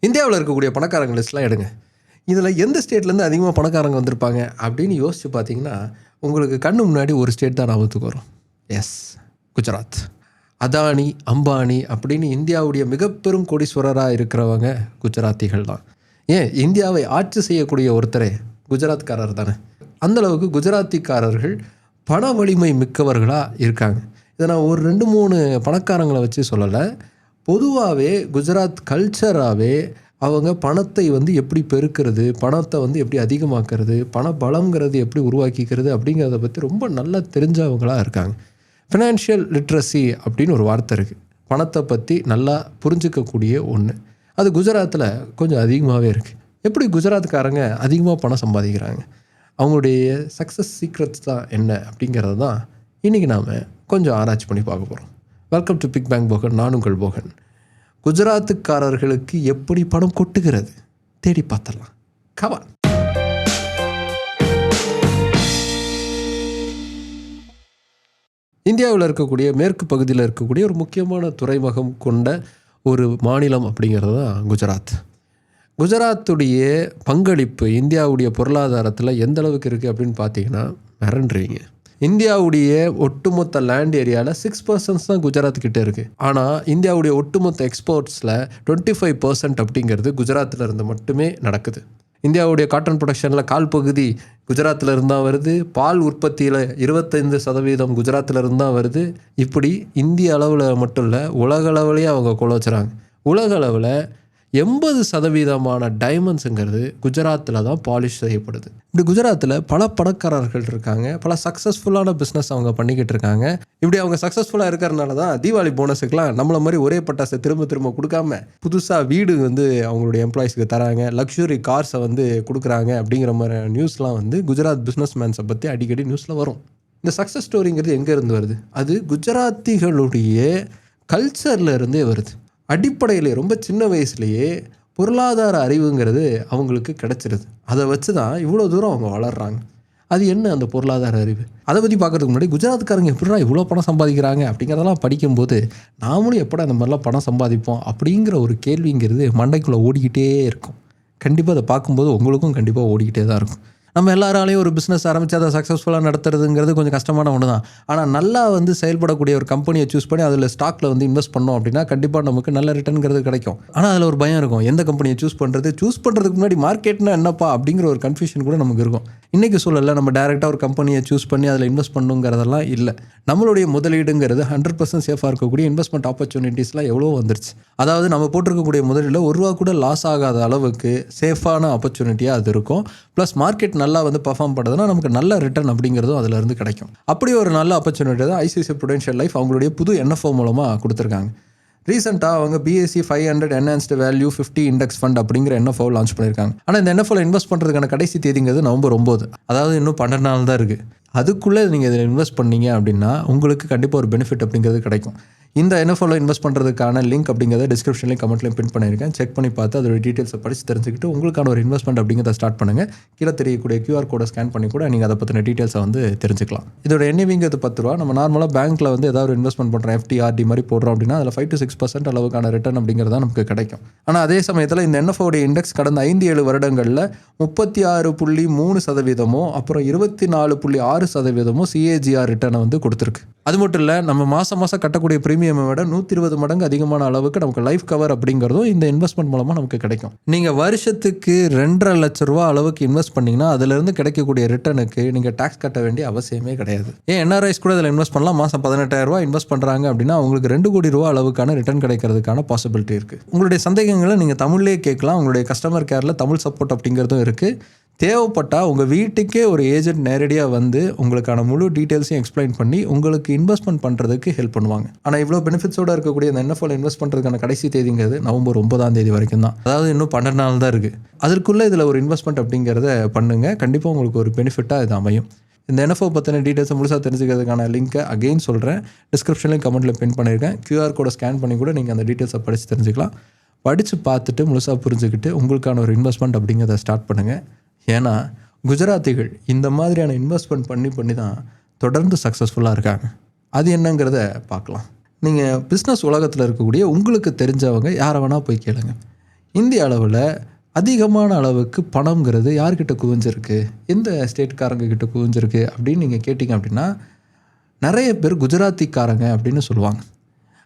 இந்தியாவில் இருக்கக்கூடிய பணக்காரங்க லிஸ்ட்லாம் எடுங்க. இதில் எந்த ஸ்டேட்லேருந்து அதிகமாக பணக்காரங்க வந்திருப்பாங்க அப்படின்னு யோசிச்சு பார்த்தீங்கன்னா உங்களுக்கு கண்ணு முன்னாடி ஒரு ஸ்டேட் தான் ஞாபகத்துக்கு வரும். எஸ் குஜராத். அதானி அம்பானி அப்படின்னு இந்தியாவுடைய மிகப்பெரும் கோடீஸ்வரராக இருக்கிறவங்க குஜராத்திகள் தான். ஏன்? இந்தியாவை ஆட்சி செய்யக்கூடிய ஒருத்தரே குஜராத்காரர் தானே. அந்தளவுக்கு குஜராத்திக்காரர்கள் பண வலிமை மிக்கவர்களாக இருக்காங்க. இதை நான் ஒரு ரெண்டு மூணு பணக்காரங்களை வச்சு சொல்லலை. பொதுவாகவே குஜராத் கல்ச்சராகவே அவங்க பணத்தை வந்து எப்படி பெருக்கிறது பணத்தை வந்து எப்படி அதிகமாக்குறது பண பலங்கிறது எப்படி உருவாக்கிக்கிறது அப்படிங்கிறத பற்றி ரொம்ப நல்லா தெரிஞ்சவங்களாக இருக்காங்க. ஃபினான்ஷியல் லிட்ரஸி அப்படின்னு ஒரு வார்த்தை இருக்குது பணத்தை பற்றி நல்லா புரிஞ்சிக்கக்கூடிய ஒன்று அது குஜராத்தில் கொஞ்சம் அதிகமாகவே இருக்குது எப்படி குஜராத்காரங்க அதிகமாக பணம் சம்பாதிக்கிறாங்க? அவங்களுடைய சக்ஸஸ் சீக்ரெட்ஸ் தான் என்ன அப்படிங்கிறது தான் இன்றைக்கி நாம் கொஞ்சம் ஆராய்ச்சி பண்ணி பார்க்க போகிறோம் வெல்கம் டு பிக் பேங்க் போகன் நான் உங்கள் போகன். குஜராத்துக்காரர்களுக்கு எப்படி பணம் கொட்டுகிறது? தேடி பார்த்தலாம் கவன் இந்தியாவில் இருக்கக்கூடிய மேற்கு பகுதியில் இருக்கக்கூடிய ஒரு முக்கியமான துறைமுகம் கொண்ட ஒரு மாநிலம் அப்படிங்கிறது தான் குஜராத். குஜராத்துடைய பங்களிப்பு இந்தியாவுடைய பொருளாதாரத்தில் எந்த அளவுக்கு இருக்குது அப்படின்னு பார்த்தீங்கன்னா மிரண்டுறீங்க. இந்தியாவுடைய ஒட்டுமொத்த லேண்ட் ஏரியாவில் சிக்ஸ் பர்சன்ட்ஸ் தான் குஜராத் கிட்டே இருக்குது ஆனால் இந்தியாவுடைய ஒட்டுமொத்த எக்ஸ்போர்ட்ஸில் டுவெண்ட்டி ஃபைவ் பர்சன்ட் அப்படிங்கிறது குஜராத்தில் இருந்து மட்டுமே நடக்குது. இந்தியாவுடைய காட்டன் ப்ரொடக்ஷனில் கால் பகுதி குஜராத்தில் இருந்தால் வருது. பால் உற்பத்தியில் இருபத்தைந்து சதவீதம் குஜராத்தில் இருந்தால் வருது. இப்படி இந்திய அளவில் மட்டும் இல்லை உலக அளவுலேயே அவங்க கொலை வச்சுறாங்க. உலக அளவில் எண்பது சதவீதமான டைமண்ட்ஸுங்கிறது குஜராத்தில் தான் பாலிஷ் செய்யப்படுது. இப்படி குஜராத்தில் பல பணக்காரர்கள் இருக்காங்க. பல சக்ஸஸ்ஃபுல்லான பிஸ்னஸ் அவங்க பண்ணிக்கிட்டு இருக்காங்க. இப்படி அவங்க சக்ஸஸ்ஃபுல்லாக இருக்கிறனால தான் தீபாவளி போனஸுக்கெலாம் நம்மளை மாதிரி ஒரே பட்டாசை திரும்ப திரும்ப கொடுக்காம புதுசாக வீடு வந்து அவங்களுடைய எம்ப்ளாயிஸ்க்கு தராங்க. லக்ஸுரி கார்ஸை வந்து கொடுக்குறாங்க அப்படிங்கிற மாதிரி நியூஸ்லாம் வந்து குஜராத் பிஸ்னஸ் மேன்ஸை பற்றி அடிக்கடி நியூஸில் வரும். இந்த சக்ஸஸ் ஸ்டோரிங்கிறது எங்கேருந்து வருது? அது குஜராத்திகளுடைய கல்ச்சர்லேருந்தே வருது. அடிப்படையில் ரொம்ப சின்ன வயசுலேயே பொருளாதார அறிவுங்கிறது அவங்களுக்கு கிடச்சிருது. அதை வச்சு தான் இவ்வளோ தூரம் அவங்க வளர்கிறாங்க அது என்ன அந்த பொருளாதார அறிவு? அதை பற்றி பார்க்குறதுக்கு முன்னாடி குஜராத்காரங்க எப்படிடா இவ்வளோ பணம் சம்பாதிக்கிறாங்க அப்படிங்கிறதெல்லாம் படிக்கும்போது நாமளும் எப்படா அந்த மாதிரிலாம் பணம் சம்பாதிப்போம் அப்படிங்கிற ஒரு கேள்விங்கிறது மண்டைக்குள்ளே ஓடிக்கிட்டே இருக்கும். கண்டிப்பாக அதை பார்க்கும்போது உங்களுக்கும் கண்டிப்பாக ஓடிக்கிட்டே தான் இருக்கும். நம்ம எல்லாராலையும் ஒரு பிஸ்னஸ் ஆரம்பித்து அதை சக்ஸஸ்ஃபுல்லாக நடத்துறதுங்கிறது கொஞ்சம் கஷ்டமான ஒன்று தான் ஆனால் நல்லா வந்து செயல்படக்கூடிய ஒரு கம்பெனியை சூஸ் பண்ணி அதில் ஸ்டாக்கில் வந்து இன்வெஸ்ட் பண்ணோம் அப்படின்னா கண்டிப்பாக நமக்கு நல்ல ரிட்டர்னுங்கிறது கிடைக்கும். ஆனால் அதில் ஒரு பயம் இருக்கும். எந்த கம்பெனியை சூஸ் பண்ணுறது சூஸ் பண்ணுறதுக்கு முன்னாடி மார்க்கெட்னா என்னப்பா? அப்படிங்கிற ஒரு கன்ஃபியூஷன் கூட நமக்கு இருக்கும். இன்றைக்கி சூழலில் நம்ம டேரெக்டாக ஒரு கம்பெனியை சூஸ் பண்ணி அதில் இன்வெஸ்ட் பண்ணுங்கிறதெல்லாம் இல்லை. நம்மளுடைய முதலீடுங்கிறது ஹண்ட்ரட் பர்சன்ட் சேஃபாக இருக்கக்கூடிய இன்வெஸ்ட்மெண்ட் ஆப்பர்ச்சுனிட்டிஸ்லாம் எவ்வளோ வந்துருச்சு. அதாவது நம்ம போட்டிருக்கக்கூடிய முதலீடில் ஒரு ரூபா கூட லாஸ் ஆகாத அளவுக்கு சேஃபான ஆப்பர்ச்சுனிட்டியாக அது இருக்கும். ப்ளஸ் மார்க்கெட் நல்லா வந்து பர்ஃபார்ம் பண்ணுறதுனா நமக்கு நல்ல ரிட்டர்ன் அப்படிங்கிறதும் அதிலிருந்து கிடைக்கும். அப்படி ஒரு நல்ல ஆப்பர்ச்சுனிட்டி தான் ஐசிசி ப்ரொடென்ஷியல் லைஃப் அவங்களுடைய புது என்எஃப்ஓ மூலமாக கொடுத்துருக்காங்க. ரீசெண்டாக அவங்க BSE five hundred enhanced value fifty index fund அப்படிங்கிற என்எஃப்ஓ லான்ச் பண்ணியிருக்காங்க ஆனால் இந்த என்எஃப்ஓவில் இன்வெஸ்ட் பண்ணுறதுக்கான கடைசி தேதிங்கிறது நவம்பர் ஒம்பது. அதாவது இன்னும் பன்னெண்டு நாள் தான் இருக்குது அதுக்குள்ளே நீங்கள் இதில் இன்வெஸ்ட் பண்ணீங்க அப்படின்னா உங்களுக்கு கண்டிப்பாக ஒரு பெனிஃபிட் அப்படிங்கிறது கிடைக்கும். இந்த என்எஃப்ஓவில் இன்வெஸ்ட் பண்ணுறதுக்கான லிங்க் அப்படிங்கிறத டிஸ்கிரிப்ஷன்லேயும் கமெண்ட்லையும் பின் பண்ணியிருக்கேன். செக் பண்ணி பார்த்து அதோட டீட்டெயில்ஸை படித்து தெரிஞ்சுக்கிட்டு உங்களுக்கான ஒரு இன்வெஸ்ட்மெண்ட் அப்படிங்கிறத ஸ்டார்ட் பண்ணுங்கள் கீழே தெரியக்கூடிய கியூஆர் கோடை ஸ்கேன் பண்ணி கூட நீங்கள் அதை பற்றின டீட்டெயில்ஸை வந்து தெரிஞ்சுக்கலாம். இதோட என்ஏவிங்கிறது பத்து ரூபா. நம்ம நார்மலாக பேங்க்கில் வந்து ஏதாவது ஒரு இன்வெஸ்ட்மெண்ட் பண்ணுறோம் எஃப்டிஆர்டி மாதிரி போடுறோம் அப்படின்னா அதில் ஃபைவ் டு சிக்ஸ் பர்சன்ட் அளவுக்கான ரிட்டர்ன் அப்படிங்கிறது தான் நமக்கு கிடைக்கும். ஆனால் அதே சமயத்தில் இந்த என்எஃப்ஓடைய இண்டெக்ஸ் கடந்த ஐந்து ஏழு வருடங்களில் முப்பத்தி ஆறு புள்ளி மூணு சதவீதமோ அப்புறம் இருபத்தி நாலு புள்ளி ஆறு சதவீதமோ சிஏஜிஆர் ரிட்டர்னை வந்து கொடுத்துருக்கு. அது மட்டும் இல்லை நம்ம மாதம் மாதம் கட்டக்கூடிய ப்ரீமியம் விட நூற்றி இருபது மடங்கு அதிகமான அளவுக்கு நமக்கு லைஃப் கவர் அப்படிங்கிறதும் இந்த இன்வெஸ்ட்மெண்ட் மூலமாக நமக்கு கிடைக்கும். நீங்கள் வருஷத்துக்கு ரெண்டரை லட்ச ரூபா அளவுக்கு இன்வெஸ்ட் பண்ணிங்கன்னா அதுலேருந்து கிடைக்கக்கூடிய ரிட்டர்னுக்கு நீங்கள் டேக்ஸ் கட்ட வேண்டிய அவசியமே கிடையாது. ஏன் என்ஆர்ஐஸ் கூட இதில் இன்வெஸ்ட் பண்ணலாம்? மாதம் பதினெட்டாயிரம் ரூபா இன்வெஸ்ட் பண்ணுறாங்க அப்படின்னா அவங்களுக்கு ரெண்டு கோடி ரூபா அளவுக்கான ரிட்டர்ன் கிடைக்கிறதுக்கான பாசிபிலிட்டி இருக்குது உங்களுடைய சந்தேகங்களை நீங்கள் தமிழ்லேயே கேட்கலாம். உங்களுடைய கஸ்டமர் கேரில் தமிழ் சப்போர்ட் அப்படிங்கிறதும் இருக்குது தேவைப்பட்டால் உங்கள் வீட்டுக்கே ஒரு ஏஜென்ட் நேரடியாக வந்து உங்களுக்கான முழு டீட்டெயில்ஸையும் எக்ஸ்பிளைன் பண்ணி உங்களுக்கு இன்வெஸ்ட்மெண்ட் பண்ணுறதுக்கு ஹெல்ப் பண்ணுவாங்க. ஆனால் இவ்வளோ பெனிஃபிட்ஸோடு இருக்கக்கூடிய அந்த என்எஃப்எல் இன்வெஸ்ட் பண்ணுறதுக்கான கடைசி தேதிங்கிறது நவம்பர் ஒன்பதாம் தேதி வரைக்கும் தான். அதாவது இன்னும் பன்னெண்டு நாள் தான் இருக்குது அதற்குள்ளே இதில் ஒரு இன்வெஸ்ட்மெண்ட் அப்படிங்கிறத பண்ணுங்கள் கண்டிப்பாக உங்களுக்கு ஒரு பெனிஃபிட்டாக இது அமையும். இந்த என்எஃப்ஓ பற்றின டீட்டெயில்ஸை முழுசாக தெரிஞ்சுக்கிறதுக்கான லிங்க்கை அகெயின் சொல்கிறேன் டிஸ்கிரிப்ஷன்லையும் கமெண்ட்டில் பின் பண்ணியிருக்கேன் கியூஆர் கோடை ஸ்கேன் பண்ணி கூட நீங்கள் அந்த டீட்டெயில்ஸை படித்து தெரிஞ்சுக்கலாம். படித்து பார்த்துட்டு முழுசாக புரிஞ்சுக்கிட்டு உங்களுக்கான ஒரு இன்வெஸ்ட்மெண்ட் அப்படிங்கிறத ஸ்டார்ட் பண்ணுங்கள் ஏன்னா குஜராத்திகள் இந்த மாதிரியான இன்வெஸ்ட்மெண்ட் பண்ணி பண்ணி தான் தொடர்ந்து சக்ஸஸ்ஃபுல்லாக இருக்காங்க. அது என்னங்கிறத பார்க்கலாம். நீங்கள் பிஸ்னஸ் உலகத்தில் இருக்கக்கூடிய உங்களுக்கு தெரிஞ்சவங்க யாரை வேணால் போய் கேளுங்க. இந்திய அளவில் அதிகமான அளவுக்கு பணம்ங்கிறது யார்கிட்ட குவிஞ்சிருக்கு? எந்த ஸ்டேட்காரங்க கிட்ட குவிஞ்சிருக்கு? அப்படின்னு நீங்கள் கேட்டிங்க அப்படின்னா நிறைய பேர் குஜராத்திக்காரங்க அப்படின்னு சொல்லுவாங்க.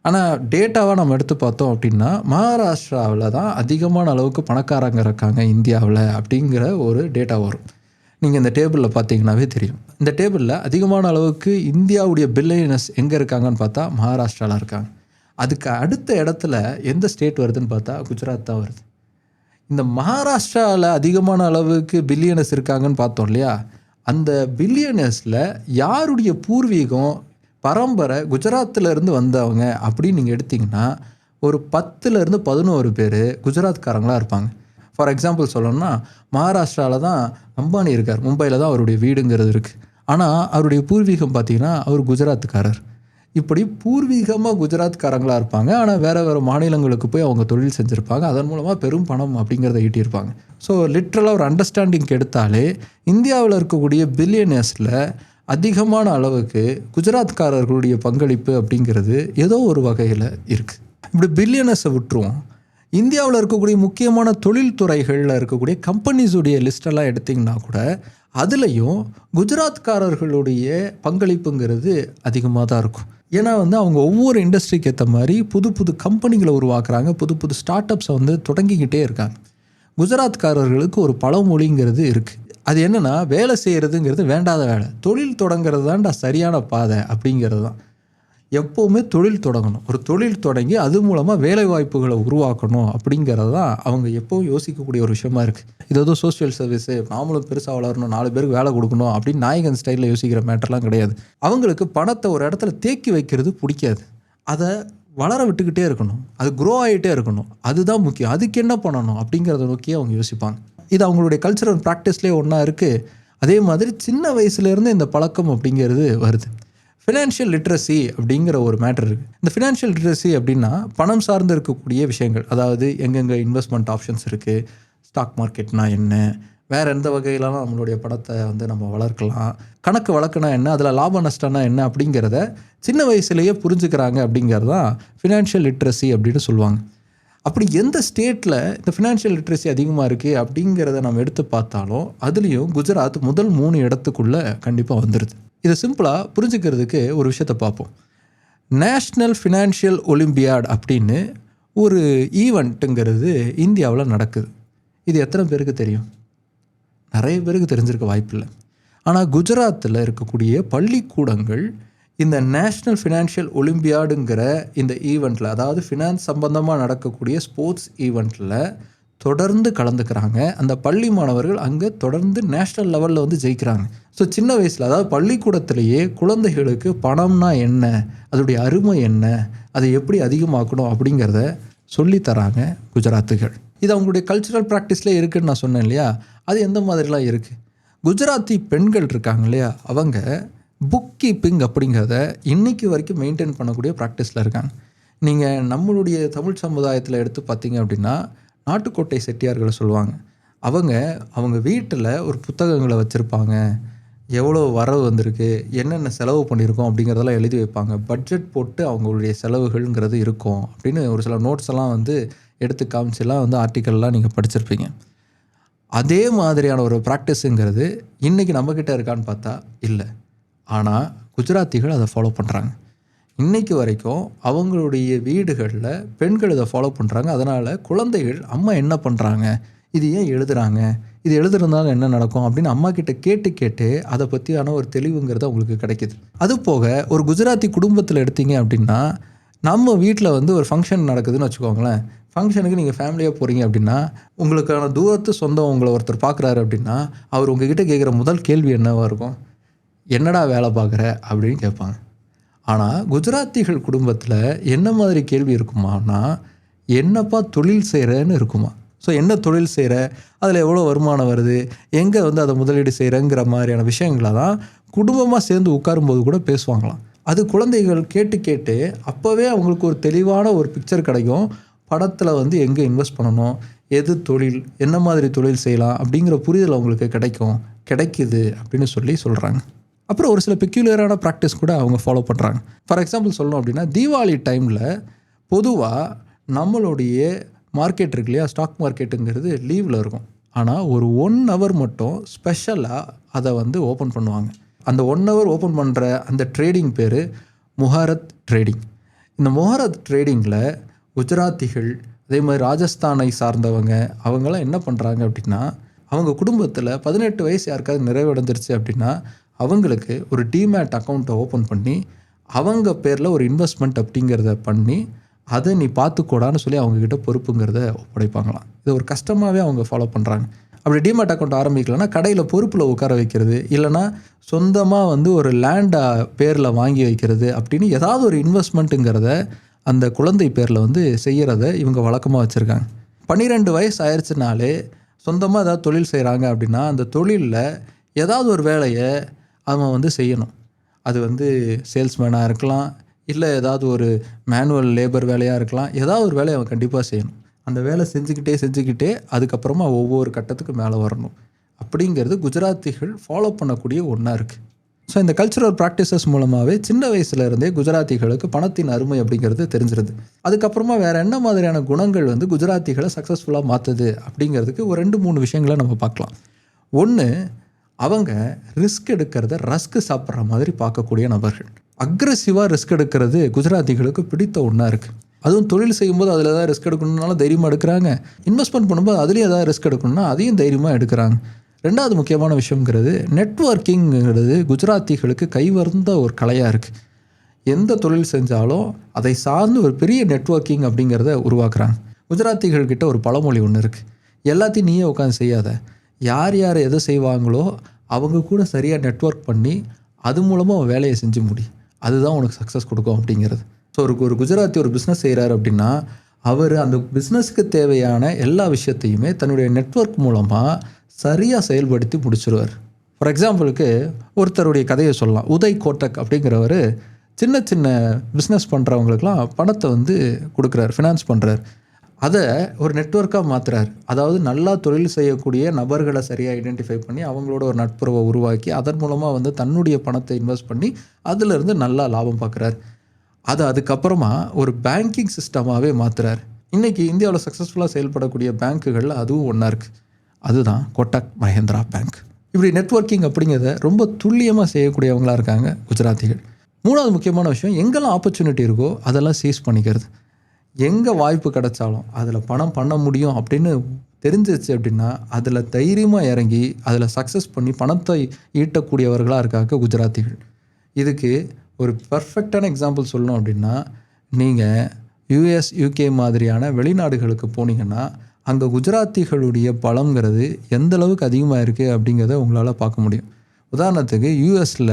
ஆனால் டேட்டாவாக நம்ம எடுத்து பார்த்தோம் அப்படின்னா மகாராஷ்டிராவில் தான் அதிகமான அளவுக்கு பணக்காரங்க இருக்காங்க இந்தியாவில் அப்படிங்கிற ஒரு டேட்டா வரும். நீங்கள் இந்த டேபிளில் பார்த்தீங்கன்னாவே தெரியும். இந்த டேபிளில் அதிகமான அளவுக்கு இந்தியாவுடைய பில்லியனஸ் எங்கே இருக்காங்கன்னு பார்த்தா மகாராஷ்டிராவில் இருக்காங்க. அதுக்கு அடுத்த இடத்துல எந்த ஸ்டேட் வருதுன்னு பார்த்தா குஜராத் தான் வருது. இந்த மகாராஷ்டிராவில் அதிகமான அளவுக்கு பில்லியனஸ் இருக்காங்கன்னு பார்த்தோம் இல்லையா? அந்த பில்லியனஸில் யாருடைய பூர்வீகம் பரம்பரை குஜராத்தில் இருந்து வந்தவங்க அப்படின்னு நீங்கள் எடுத்தீங்கன்னா ஒரு பத்துலேருந்து பதினோரு பேர் குஜராத்காரங்களாக இருப்பாங்க. ஃபார் எக்ஸாம்பிள் சொல்லணும்னா மகாராஷ்டிராவில் தான் அம்பானி இருக்கார். மும்பையில் தான் அவருடைய வீடுங்கிறது இருக்குது ஆனால் அவருடைய பூர்வீகம் பார்த்தீங்கன்னா அவர் குஜராத்துக்காரர் இப்படி பூர்வீகமாக குஜராத்காரங்களாக இருப்பாங்க. ஆனால் வேறு வேறு மாநிலங்களுக்கு போய் அவங்க தொழில் செஞ்சுருப்பாங்க. அதன் மூலமாக பெரும் பணம் அப்படிங்கிறத ஈட்டியிருப்பாங்க. ஸோ லிட்ரலாக ஒரு அண்டர்ஸ்டாண்டிங் எடுத்தாலே இந்தியாவில் இருக்கக்கூடிய பில்லியனர்ஸில் அதிகமான அளவுக்கு குஜராத்காரர்களுடைய பங்களிப்பு அப்படிங்கிறது ஏதோ ஒரு வகையில் இருக்குது இப்படி பில்லியனஸை விட்டுருவோம். இந்தியாவில் இருக்கக்கூடிய முக்கியமான தொழில்துறைகளில் இருக்கக்கூடிய கம்பெனிஸுடைய லிஸ்டெல்லாம் எடுத்திங்கன்னா கூட அதுலேயும் குஜராத்காரர்களுடைய பங்களிப்புங்கிறது அதிகமாக தான் இருக்கும். ஏன்னா வந்து அவங்க ஒவ்வொரு இண்டஸ்ட்ரிக்கு ஏற்ற மாதிரி புது புது கம்பெனிகளை உருவாக்குறாங்க. புது புது ஸ்டார்ட் அப்ஸை வந்து தொடங்கிக்கிட்டே இருக்காங்க. குஜராத்காரர்களுக்கு ஒரு பழமொழிங்கிறது இருக்குது அது என்னென்னா வேலை செய்கிறதுங்கிறது வேண்டாத வேலை. தொழில் தொடங்கிறது தான்டா சரியான பாதை அப்படிங்கிறது தான். எப்போவுமே தொழில் தொடங்கணும். ஒரு தொழில் தொடங்கி அது மூலமாக வேலை வாய்ப்புகளை உருவாக்கணும் அப்படிங்கிறது தான் அவங்க எப்போவும் யோசிக்கக்கூடிய ஒரு விஷயமா இருக்குது இது எதுவும் சோஷியல் சர்வீஸு நாமளும் பெருசாக வளரணும் நாலு பேருக்கு வேலை கொடுக்கணும் அப்படின்னு நாயகன் ஸ்டைலில் யோசிக்கிற மேட்டர்லாம் கிடையாது. அவங்களுக்கு பணத்தை ஒரு இடத்துல தேக்கி வைக்கிறது பிடிக்காது. அதை வளர விட்டுக்கிட்டே இருக்கணும். அது க்ரோ ஆகிட்டே இருக்கணும். அதுதான் முக்கியம். அதுக்கு என்ன பண்ணணும் அப்படிங்கிறத நோக்கி அவங்க யோசிப்பாங்க. இது அவங்களுடைய கல்ச்சரல் ப்ராக்டிஸ்லேயே ஒன்றா இருக்குது அதே மாதிரி சின்ன வயசுலேருந்து இந்த பழக்கம் அப்படிங்கிறது வருது. ஃபினான்ஷியல் லிட்ரஸி அப்படிங்கிற ஒரு மேட்டர் இருக்குது இந்த ஃபினான்ஷியல் லிட்ரஸி அப்படின்னா பணம் சார்ந்து இருக்கக்கூடிய விஷயங்கள். அதாவது எங்கெங்கே இன்வெஸ்ட்மெண்ட் ஆப்ஷன்ஸ் இருக்குது ஸ்டாக் மார்க்கெட்னா என்ன வேறு எந்த வகையிலலாம் நம்மளுடைய பணத்தை வந்து நம்ம வளர்க்கலாம் கணக்கு வழக்குனா என்ன அதில் லாப நஷ்டம்னா என்ன அப்படிங்கிறத சின்ன வயசுலேயே புரிஞ்சுக்கிறாங்க அப்படிங்கிறது தான் ஃபினான்ஷியல் லிட்ரஸி அப்படின்னு சொல்லுவாங்க. அப்படி எந்த ஸ்டேட்டில் இந்த ஃபினான்ஷியல் லிட்ரஸி அதிகமாக இருக்குது அப்படிங்கிறத நம்ம எடுத்து பார்த்தாலும் அதுலேயும் குஜராத் முதல் மூணு இடத்துக்குள்ளே கண்டிப்பாக வந்துடுது இதை சிம்பிளாக புரிஞ்சுக்கிறதுக்கு ஒரு விஷயத்தை பார்ப்போம். நேஷ்னல் ஃபினான்ஷியல் ஒலிம்பியாட் அப்படின்னு ஒரு ஈவெண்ட்டுங்கிறது இந்தியாவில் நடக்குது. இது எத்தனை பேருக்கு தெரியும்? நிறைய பேருக்கு தெரிஞ்சிருக்க வாய்ப்பில்லை. ஆனால் குஜராத்தில் இருக்கக்கூடிய பள்ளிக்கூடங்கள் இந்த நேஷ்னல் ஃபினான்ஷியல் ஒலிம்பியாடுங்கிற இந்த ஈவெண்ட்டில் அதாவது ஃபினான்ஸ் சம்பந்தமாக நடக்கக்கூடிய ஸ்போர்ட்ஸ் ஈவெண்ட்டில் தொடர்ந்து கலந்துக்கிறாங்க. அந்த பள்ளி மாணவர்கள் அங்கே தொடர்ந்து நேஷ்னல் லெவலில் வந்து ஜெயிக்கிறாங்க. ஸோ சின்ன வயசில் அதாவது பள்ளிக்கூடத்திலேயே குழந்தைகளுக்கு பணம்னா என்ன? அதோடைய அருமை என்ன? அதை எப்படி அதிகமாக்கணும் அப்படிங்கிறத சொல்லித்தராங்க குஜராத்துகள். இது அவங்களுடைய கல்ச்சுரல் ப்ராக்டிஸில் இருக்குதுன்னு நான் சொன்னேன் இல்லையா? அது எந்த மாதிரிலாம் இருக்குது குஜராத்தி பெண்கள் இருக்காங்க இல்லையா? அவங்க புக் கீப்பிங் அப்படிங்கிறத இன்றைக்கி வரைக்கும் மெயின்டைன் பண்ணக்கூடிய ப்ராக்டிஸில் இருக்காங்க. நீங்கள் நம்மளுடைய தமிழ் சமுதாயத்தில் எடுத்து பார்த்தீங்க அப்படின்னா நாட்டுக்கோட்டை செட்டியார்களை சொல்லுவாங்க. அவங்க அவங்க வீட்டில் ஒரு புத்தகங்களை வச்சுருப்பாங்க. எவ்வளோ வரவு வந்திருக்கு என்னென்ன செலவு பண்ணியிருக்கோம் அப்படிங்கிறதெல்லாம் எழுதி வைப்பாங்க. பட்ஜெட் போட்டு அவங்களுடைய செலவுகள்ங்கிறது இருக்கும் அப்படின்னு ஒரு சில நோட்ஸ் எல்லாம் வந்து எடுத்து காமிச்செல்லாம் வந்து ஆர்டிக்கல்லாம் நீங்கள் படிச்சிருப்பீங்க. அதே மாதிரியான ஒரு ப்ராக்டிஸுங்கிறது இன்றைக்கி நம்மக்கிட்ட இருக்கான்னு பார்த்தா இல்லை. ஆனால் குஜராத்திகள் அதை ஃபாலோ பண்ணுறாங்க இன்றைக்கு வரைக்கும் அவங்களுடைய வீடுகளில் பெண்கள் இதை ஃபாலோ பண்ணுறாங்க அதனால் குழந்தைகள் அம்மா என்ன பண்ணுறாங்க இது ஏன் எழுதுகிறாங்க இது எழுதுறதுனால என்ன நடக்கும்? அப்படின்னு அம்மா கிட்ட கேட்டு கேட்டு அதை பற்றியான ஒரு தெளிவுங்கிறது அவங்களுக்கு கிடைக்கிது. அது போக ஒரு குஜராத்தி குடும்பத்தில் எடுத்தீங்க அப்படின்னா நம்ம வீட்டில் வந்து ஒரு ஃபங்க்ஷன் நடக்குதுன்னு வச்சுக்கோங்களேன். ஃபங்க்ஷனுக்கு நீங்கள் ஃபேமிலியாக போகிறீங்க அப்படின்னா உங்களுக்கான தூரத்து சொந்தம் உங்களை ஒருத்தர் பார்க்குறாரு அப்படின்னா அவர் உங்ககிட்ட கேட்குற முதல் கேள்வி என்னவாக இருக்கும்? என்னடா வேலை பார்க்குற அப்படின்னு கேட்பாங்க. ஆனால் குஜராத்திகள் குடும்பத்தில் என்ன மாதிரி கேள்வி இருக்குமானா என்னப்பா தொழில் செய்கிறேன்னு இருக்குமா? ஸோ என்ன தொழில் செய்கிற அதில் எவ்வளோ வருமானம் வருது? எங்கே வந்து அதை முதலீடு செய்கிறேங்கிற மாதிரியான விஷயங்களை தான் குடும்பமாக சேர்ந்து உட்காரும்போது கூட பேசுவாங்களாம். அது குழந்தைகள் கேட்டு கேட்டு அப்போவே அவங்களுக்கு ஒரு தெளிவான ஒரு பிக்சர் கிடைக்கும். படத்தில் வந்து எங்கே இன்வெஸ்ட் பண்ணணும்? எது தொழில்? என்ன மாதிரி தொழில் செய்யலாம்? அப்படிங்கிற புரிதல் அவங்களுக்கு கிடைக்கும். கிடைக்குது அப்படின்னு சொல்லி சொல்கிறாங்க அப்புறம் ஒரு சில பெக்யூலரான ப்ராக்டிஸ் கூட அவங்க ஃபாலோ பண்ணுறாங்க ஃபார் எக்ஸாம்பிள் சொல்லணும் அப்படின்னா தீபாவளி டைமில் பொதுவாக நம்மளுடைய மார்க்கெட் இருக்கு இல்லையா ஸ்டாக் மார்க்கெட்டுங்கிறது லீவில் இருக்கும். ஆனால் ஒரு ஒன் ஹவர் மட்டும் ஸ்பெஷலாக அதை வந்து ஓப்பன் பண்ணுவாங்க. அந்த ஒன் ஹவர் ஓப்பன் பண்ணுற அந்த ட்ரேடிங் பேர் முஹாரத் ட்ரேடிங் இந்த முஹாரத் ட்ரேடிங்கில் குஜராத்திகள் அதே மாதிரி ராஜஸ்தானை சார்ந்தவங்க அவங்கெல்லாம் என்ன பண்ணுறாங்க அப்படின்னா அவங்க குடும்பத்தில் பதினெட்டு வயசு யாருக்காவது நிறைவடைஞ்சிருச்சு அப்படின்னா அவங்களுக்கு ஒரு டிமேட் அக்கௌண்ட்டை ஓப்பன் பண்ணி அவங்க பேரில் ஒரு இன்வெஸ்ட்மெண்ட் அப்படிங்கிறத பண்ணி அதை நீ பார்த்துக்கூடான்னு சொல்லி அவங்கக்கிட்ட பொறுப்புங்கிறத ஒப்படைப்பாங்களாம். இதை ஒரு கஷ்டமாகவே அவங்க ஃபாலோ பண்ணுறாங்க அப்படி டிமேட் அக்கௌண்ட் ஆரம்பிக்கலன்னா கடையில் பொறுப்பில் உட்கார வைக்கிறது இல்லைன்னா சொந்தமாக வந்து ஒரு லேண்டை பேரில் வாங்கி வைக்கிறது அப்படின்னு ஏதாவது ஒரு இன்வெஸ்ட்மெண்ட்டுங்கிறத அந்த குழந்தை பேரில் வந்து செய்கிறத இவங்க வழக்கமாக வச்சுருக்காங்க. பன்னிரெண்டு வயசு ஆயிடுச்சுனாலே சொந்தமாக ஏதாவது தொழில் செய்கிறாங்க அப்படின்னா அந்த தொழிலில் ஏதாவது ஒரு வேலையை அவன் வந்து செய்யணும். அது வந்து சேல்ஸ்மேனாக இருக்கலாம் இல்லை ஏதாவது ஒரு மேனுவல் லேபர் வேலையாக இருக்கலாம் ஏதாவது ஒரு வேலையை அவன் கண்டிப்பாக செய்யணும். அந்த வேலை செஞ்சுக்கிட்டே செஞ்சுக்கிட்டே அதுக்கப்புறமா ஒவ்வொரு கட்டத்துக்கு மேலே வரணும். அப்படிங்கிறது குஜராத்திகள் ஃபாலோ பண்ணக்கூடிய ஒன்றா இருக்குது ஸோ இந்த கல்ச்சுரல் ப்ராக்டிசஸ் மூலமாகவே சின்ன வயசுல இருந்தே குஜராத்திகளுக்கு பணத்தின் அருமை அப்படிங்கிறது தெரிஞ்சிருது. அதுக்கப்புறமா வேறு என்ன மாதிரியான குணங்கள் வந்து குஜராத்திகளை சக்ஸஸ்ஃபுல்லாக மாற்றுது அப்படிங்கிறதுக்கு ஒரு ரெண்டு மூணு விஷயங்களை நம்ம பார்க்கலாம். ஒன்று அவங்க ரிஸ்க் எடுக்கிறத ரஸ்க் சாப்பிட்ற மாதிரி பார்க்கக்கூடிய நபர்கள். அக்ரெசிவாக ரிஸ்க் எடுக்கிறது குஜராத்திகளுக்கு பிடித்த ஒன்றா இருக்குது அதுவும் தொழில் செய்யும்போது அதில் ஏதாவது ரிஸ்க் எடுக்கணும்னாலும் தைரியமாக எடுக்கிறாங்க. இன்வெஸ்ட்மெண்ட் பண்ணும்போது அதுலேயும் ஏதாவது ரிஸ்க் எடுக்கணும்னா அதையும் தைரியமாக எடுக்கிறாங்க. ரெண்டாவது முக்கியமான விஷயங்கிறது நெட்ஒர்க்கிங்கிறது குஜராத்திகளுக்கு கைவர்ந்த ஒரு கலையாக இருக்குது எந்த தொழில் செஞ்சாலும் அதை சார்ந்து ஒரு பெரிய நெட்வொர்க்கிங் அப்படிங்கிறத உருவாக்குறாங்க. குஜராத்திகள்கிட்ட ஒரு பழமொழி ஒன்று இருக்குது எல்லாத்தையும் நீயே உட்காந்து செய்யாத. யார் யார் எதை செய்வாங்களோ அவங்க கூட சரியாக நெட்வொர்க் பண்ணி அது மூலமாக அவன் வேலையை செஞ்சு முடி. அதுதான் உனக்கு சக்ஸஸ் கொடுக்கும் அப்படிங்கிறது. ஸோ ஒரு ஒரு குஜராத்தி ஒரு பிஸ்னஸ் செய்கிறாரு அப்படின்னா அவர் அந்த பிஸ்னஸுக்கு தேவையான எல்லா விஷயத்தையுமே தன்னுடைய நெட்வொர்க் மூலமாக சரியாக செயல்படுத்தி முடிச்சிருவார். ஃபார் எக்ஸாம்பிளுக்கு ஒருத்தருடைய கதையை சொல்லலாம். உதய் கோட்டக் அப்படிங்கிறவர் சின்ன சின்ன பிஸ்னஸ் பண்ணுறவங்களுக்குலாம் பணத்தை வந்து கொடுக்குறாரு ஃபினான்ஸ் பண்ணுறாரு அதை ஒரு நெட்வொர்க்காக மாற்றுறாரு அதாவது நல்லா தொழில் செய்யக்கூடிய நபர்களை சரியாக ஐடென்டிஃபை பண்ணி அவங்களோட ஒரு நட்புறவை உருவாக்கி அதன் மூலமாக வந்து தன்னுடைய பணத்தை இன்வெஸ்ட் பண்ணி அதிலிருந்து நல்லா லாபம் பார்க்குறாரு அதை அதுக்கப்புறமா ஒரு பேங்கிங் சிஸ்டமாகவே மாற்றுறாரு இன்றைக்கி இந்தியாவில் சக்ஸஸ்ஃபுல்லாக செயல்படக்கூடிய பேங்க்குகளில் அதுவும் ஒன்றா இருக்குது அதுதான் கொட்டக் மஹேந்திரா பேங்க். இப்படி நெட்வொர்க்கிங் அப்படிங்கிறத ரொம்ப துல்லியமாக செய்யக்கூடியவங்களாக இருக்காங்க குஜராத்திகள். மூணாவது முக்கியமான விஷயம் எங்கெல்லாம் ஆப்பர்ச்சுனிட்டி இருக்கோ அதெல்லாம் சீஸ் பண்ணிக்கிறது. எங்கே வாய்ப்பு கிடைச்சாலும் அதில் பணம் பண்ண முடியும் அப்படின்னு தெரிஞ்சிச்சு அப்படின்னா அதில் தைரியமாக இறங்கி அதில் சக்ஸஸ் பண்ணி பணத்தை ஈட்டக்கூடியவர்களாக இருக்காங்க குஜராத்திகள். இதுக்கு ஒரு பர்ஃபெக்டான எக்ஸாம்பிள் சொல்லணும் அப்படின்னா நீங்கள் யூஎஸ் யூகே மாதிரியான வெளிநாடுகளுக்கு போனீங்கன்னா அங்கே குஜராத்திகளுடைய பலங்கிறது எந்த அளவுக்கு அதிகமாக இருக்குது அப்படிங்கிறத உங்களால் பார்க்க முடியும். உதாரணத்துக்கு யூஎஸில்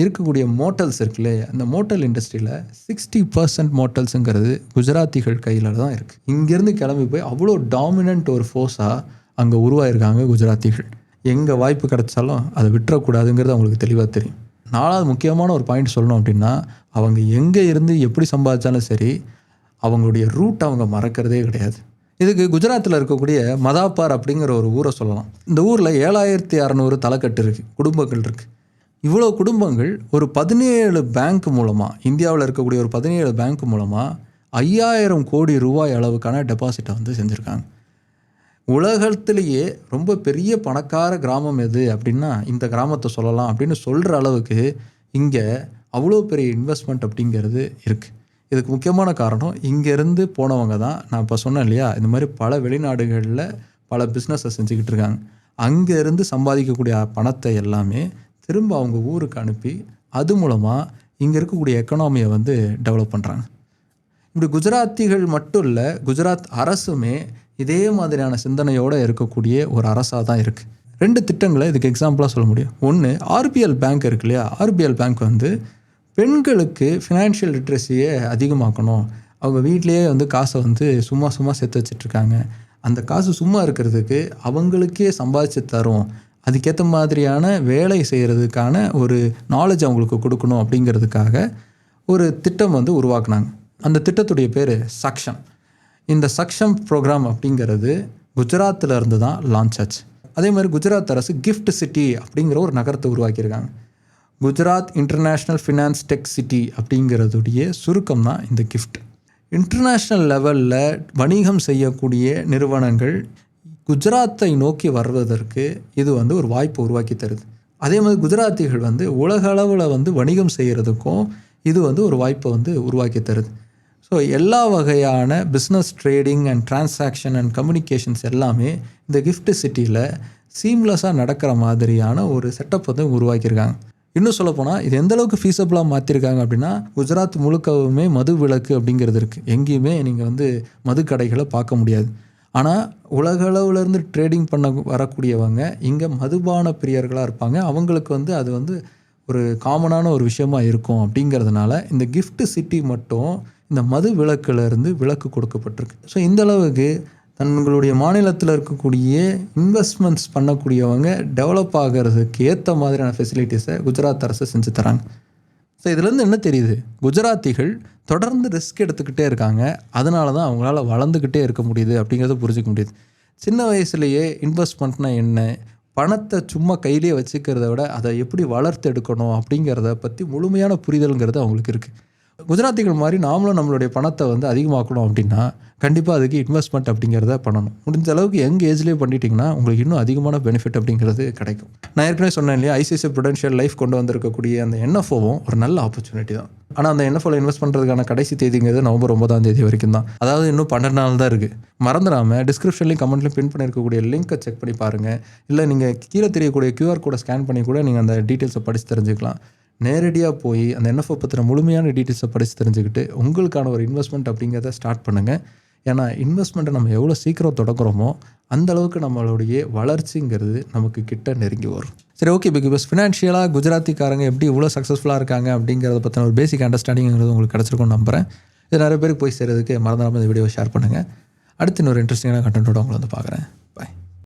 இருக்கக்கூடிய மோட்டல்ஸ் இருக்குல்ல அந்த மோட்டல் இண்டஸ்ட்ரியில் சிக்ஸ்டி பர்சன்ட் மோட்டல்ஸுங்கிறது குஜராத்திகள் கையில் தான் இருக்குது இங்கேருந்து கிளம்பி போய் அவ்வளோ டாமினன்ட் ஒரு ஃபோர்ஸாக அங்கே உருவாயிருக்காங்க குஜராத்திகள். எங்கே வாய்ப்பு கிடைச்சாலும் அதை விட்டுறக்கூடாதுங்கிறது அவங்களுக்கு தெளிவாக தெரியும். நாலாவது முக்கியமான ஒரு பாயிண்ட் சொல்லணும் அப்படின்னா அவங்க எங்கே இருந்து எப்படி சம்பாதிச்சாலும் சரி அவங்களுடைய ரூட் அவங்க மறக்கிறதே கிடையாது. இதுக்கு குஜராத்தில் இருக்கக்கூடிய மதாப்பார் அப்படிங்கிற ஒரு ஊரை சொல்லலாம். இந்த ஊரில் ஏழாயிரத்தி அறநூறு தலைக்கட்டு இருக்குது குடும்பங்கள் இருக்குது இவ்வளோ குடும்பங்கள் ஒரு பதினேழு பேங்க் மூலமாக இந்தியாவில் இருக்கக்கூடிய ஒரு பதினேழு பேங்க் மூலமாக ஐயாயிரம் கோடி ரூபாய் அளவுக்கான டெபாசிட்டை வந்து செஞ்சுருக்காங்க. உலகத்திலேயே ரொம்ப பெரிய பணக்கார கிராமம் எது அப்படின்னா இந்த கிராமத்தை சொல்லலாம் அப்படின்னு சொல்கிற அளவுக்கு இங்கே அவ்வளோ பெரிய இன்வெஸ்ட்மெண்ட் அப்படிங்கிறது இருக்குது இதுக்கு முக்கியமான காரணம் இங்கேருந்து போனவங்க தான் நான் இப்போ சொன்னேன் இல்லையா? இந்த மாதிரி பல வெளிநாடுகளில் பல பிஸ்னஸை செஞ்சுக்கிட்டு இருக்காங்க. அங்கேருந்து சம்பாதிக்கக்கூடிய பணத்தை எல்லாமே திரும்ப அவங்க ஊருக்கு அனுப்பி அது மூலமாக இங்கே இருக்கக்கூடிய எக்கனாமியை வந்து டெவலப் பண்ணுறாங்க இப்படி குஜராத்திகள் மட்டும் இல்லை குஜராத் அரசுமே இதே மாதிரியான சிந்தனையோடு இருக்கக்கூடிய ஒரு அரசாக தான் இருக்குது ரெண்டு திட்டங்களை இதுக்கு எக்ஸாம்பிளாக சொல்ல முடியும். ஒன்று ஆர்பிஎல் பேங்க் இருக்கு இல்லையா? ஆர்பிஎல் பேங்க் வந்து பெண்களுக்கு ஃபினான்ஷியல் லிட்ரஸியை அதிகமாக்கணும். அவங்க வீட்டிலேயே வந்து காசை வந்து சும்மா சும்மா சேர்த்து வச்சிட்ருக்காங்க. அந்த காசு சும்மா இருக்கிறதுக்கு அவங்களுக்கே சம்பாதிச்சு தரும். அதுக்கேற்ற மாதிரியான வேலை செய்கிறதுக்கான ஒரு நாலேஜ் அவங்களுக்கு கொடுக்கணும் அப்படிங்கிறதுக்காக ஒரு திட்டம் வந்து உருவாக்குனாங்க. அந்த திட்டத்துடைய பேர் சக்ஷம். இந்த சக்ஷம் ப்ரோக்ராம் அப்படிங்கிறது குஜராத்தில் இருந்து தான் லான்ச் ஆச்சு. அதே மாதிரி குஜராத் அரசு கிஃப்ட் சிட்டி அப்படிங்கிற ஒரு நகரத்தை உருவாக்கியிருக்காங்க. Gujarat international finance tech city அப்படிங்கிறதுடைய சுருக்கம் தான் இந்த கிஃப்ட் இன்டர்நேஷ்னல் லெவலில் வணிகம் செய்யக்கூடிய நிறுவனங்கள் குஜராத்தை நோக்கி வருவதற்கு இது வந்து ஒரு வாய்ப்பை உருவாக்கி தருது. அதே மாதிரி குஜராத்திகள் வந்து உலக அளவில் வந்து வணிகம் செய்கிறதுக்கும் இது வந்து ஒரு வாய்ப்பை வந்து உருவாக்கி தருது. ஸோ எல்லா வகையான business trading and transaction and communications எல்லாமே இந்த கிஃப்ட் சிட்டியில் சீம்லெஸ்ஸாக நடக்கிற மாதிரியான ஒரு செட்டப் வந்து உருவாக்கியிருக்காங்க. இன்னும் சொல்லப்போனால் இது எந்த அளவுக்கு ஃபீஸபிளாக மாற்றிருக்காங்க அப்படின்னா குஜராத் முழுக்கவுமே மது விலக்கு அப்படிங்கிறது இருக்குது எங்கேயுமே நீங்கள் வந்து மது கடைகளை பார்க்க முடியாது. ஆனால் உலக ட்ரேடிங் பண்ண வரக்கூடியவங்க இங்கே மதுபான பிரியர்களாக இருப்பாங்க. அவங்களுக்கு வந்து அது வந்து ஒரு காமனான ஒரு விஷயமா இருக்கும் அப்படிங்கிறதுனால இந்த கிஃப்ட் சிட்டி மட்டும் இந்த மது விளக்குலேருந்து விளக்கு விலக்கு கொடுக்கப்பட்டிருக்கு. ஸோ இந்த அளவுக்கு தங்களுடைய மாநிலத்தில் இருக்கக்கூடிய இன்வெஸ்ட்மெண்ட்ஸ் பண்ணக்கூடியவங்க டெவலப் ஆகிறதுக்கு ஏற்ற மாதிரியான ஃபெசிலிட்டிஸை குஜராத் அரசு செஞ்சு தராங்க. ஸோ இதுலேருந்து என்ன தெரியுது? குஜராத்திகள் தொடர்ந்து ரிஸ்க் எடுத்துக்கிட்டே இருக்காங்க. அதனால தான் அவங்களால வளர்ந்துக்கிட்டே இருக்க முடியுது அப்படிங்கிறத புரிஞ்சுக்க முடியுது. சின்ன வயசுலேயே இன்வெஸ்ட்மெண்ட்னா என்ன? பணத்தை சும்மா கையிலேயே வச்சுக்கிறத விட அதை எப்படி வளர்த்து எடுக்கணும் அப்படிங்கிறத பற்றி முழுமையான புரிதலுங்கிறது அவங்களுக்கு இருக்குது குஜராத்திகள் மாதிரி நாமளும் நம்மளுடைய பணத்தை வந்து அதிகமாக்கணும் அப்படின்னா கண்டிப்பாக அதுக்கு இன்வெஸ்ட்மெண்ட் அப்படிங்கிறத பண்ணணும். முடிஞ்ச அளவுக்கு யங் ஏஜ்லேயே பண்ணிட்டீங்கன்னா உங்களுக்கு இன்னும் அதிகமான பெனிஃபிட் அப்படிங்கிறது கிடைக்கும். நான் ஏற்கனவே சொன்னேன் இல்லையா ஐசிஐசி ப்ரொடென்ஷியல் லைஃப் கொண்டு வந்திருக்கக்கூடிய அந்த என்எஃப்ஓவும் ஒரு நல்ல ஆப்பர்ச்சுனிட்டி தான். ஆனால் அந்த என்எஃப்ஓவில் இன்வெஸ்ட் பண்ணுறதுக்கான கடைசி தேதிங்கிறது நவம்பர் ஒன்பதாம் தேதி வரைக்கும் தான். அதாவது இன்னும் பன்னெண்டு நாள் தான் இருக்குது மறந்துடாமல் டிஸ்கிரிப்ஷன்லையும் கமெண்ட்லையும் பின் பண்ணியிருக்கக்கூடிய லிங்க்கை செக் பண்ணி பாருங்கள் இல்லை நீங்கள் கீழே தெரியக்கூடிய கியூஆர் கோடை ஸ்கேன் பண்ணி கூட நீங்கள் அந்த டீட்டெயில்ஸை படித்து தெரிஞ்சுக்கலாம். நேரடியாக போய் அந்த என்எஃப்ஓ பற்றின முழுமையான டீட்டெயில்ஸை படித்து தெரிஞ்சுக்கிட்டு உங்களுக்கான ஒரு இன்வெஸ்ட்மெண்ட் அப்படிங்கிறத ஸ்டார்ட் பண்ணுங்கள் ஏன்னா இன்வெஸ்ட்மெண்ட்டை நம்ம எவ்வளோ சீக்கிரம் தொடங்குறோமோ அந்த அளவுக்கு நம்மளுடைய வளர்ச்சிங்கிறது நமக்கு கிட்ட நெருங்கி வரும். சரி ஓகே பிகாஸ் ஃபினான்ஷியலாக குஜராத்திக்காரங்க எப்படி இவ்வளோ சக்ஸஸ்ஃபுல்லாக இருக்காங்க அப்படிங்கிறத பற்றின ஒரு பேசிக் அண்டர்ஸ்டாண்டிங்கிறது உங்களுக்கு கிடச்சிருக்கும்னு நம்புகிறேன் இது நிறைய பேருக்கு போய் சேர்றதுக்கு மறந்துடாமல் இந்த வீடியோவை ஷேர் பண்ணுங்கள் அடுத்து இன்னொரு இன்ட்ரெஸ்டிங்கான கண்டென்ட்டோட உங்களை வந்து பார்க்குறேன்.